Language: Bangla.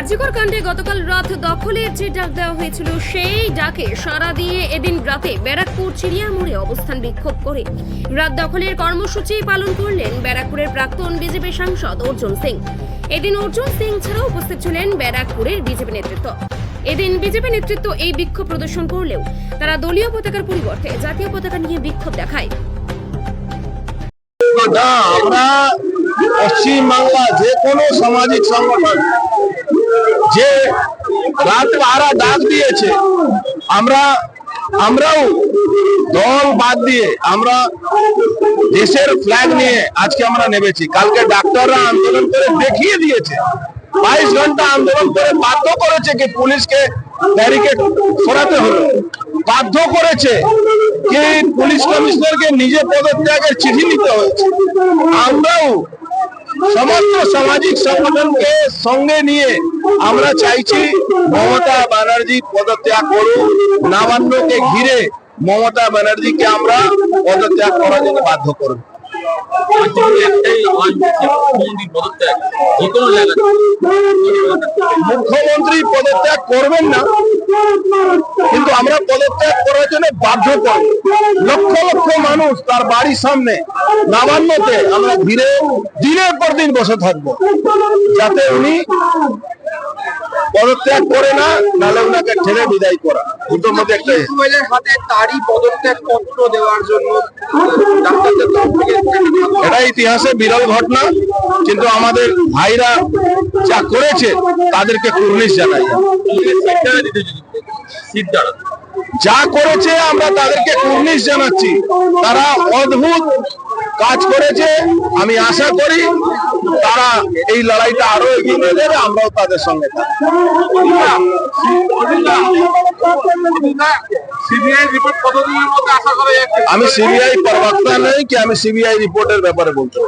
আরজিকর কাণ্ডে গতকাল রাত দখলের যে ডাক দেওয়া হয়েছিল, সেই ডাকে সাড়া দিয়ে এদিন রাতে ব্যারাকপুর চিড়িয়া মোড়ে অবস্থান বিক্ষোভ করে। রাত দখলের কর্মসূচি পালন করলেন ব্যারাকপুরের প্রাক্তন বিজেপি সাংসদ অর্জুন সিং। এদিন অর্জুন সিং ছাড়াও উপস্থিত ছিলেন ব্যারাকপুরের বিজেপি নেতৃত্ব। এদিন বিজেপি নেতৃত্ব এই বিক্ষোভ প্রদর্শন করলেও তারা দলীয় পতাকার পরিবর্তে জাতীয় পতাকা নিয়ে বিক্ষোভ দেখায়। আমরা পশ্চিম বাংলা যে কোনো সামাজিক সংগঠন যে রাত পাহারা ডাক দিয়েছে, আমরা, আমরাও দল বাদ দিয়ে আমরা দেশের ফ্ল্যাগ নিয়ে আজকে আমরা নেমেছি। কালকে ডাক্তাররা আন্দোলন করে দেখিয়ে দিয়েছে। বাইশ ঘণ্টা আন্দোলন করে বাধ্য করেছে কি পুলিশকে ব্যারিকেড সরাতে হলো। বাধ্য করেছে কি পুলিশ কমিশনারকে নিজে পদত্যাগের চিঠি নিতে হয়েছে। আমরাও সমস্ত সামাজিক সংগঠনকে সঙ্গে নিয়ে আমরা চাইছি মমতা ব্যানার্জি পদত্যাগ করুন নবান্নকে ঘিরে মমতা ব্যানার্জিকে আমরা পদত্যাগ করার জন্য বাধ্য করব। মুখ্যমন্ত্রী পদত্যাগ করবেন না, কিন্তু আমরা পদত্যাগ করার জন্য বাধ্য করব। লক্ষ লক্ষ মানুষ তার বাড়ির সামনে নবান্নতে আমরা ধীরে দিনের পর দিন বসে থাকব। যাতে উনি পদত্যাগ করে না নাহলে উনাকে ঠেলে বিদায় করা। দুটোর মধ্যে একটা হাতে তারই পদত্যাগ পত্র দেওয়ার জন্য এটা ইতিহাসে বিরল ঘটনা কিন্তু আমাদের ভাইরা যা করেছে তাদেরকে কুর্নিশ জানাই। যা করেছে আমরা তাদেরকে কুর্নিশ জানাচ্ছি। তারা অদ্ভুত কাজ করেছে, আমি আশা করি তারা এই লড়াইটা আরও এগিয়ে নিয়ে যাবে, আমরাও তাদের সঙ্গে আমি সিবিআই প্রবক্তা নেই, কি আমি সিবিআই রিপোর্টের ব্যাপারে বলতে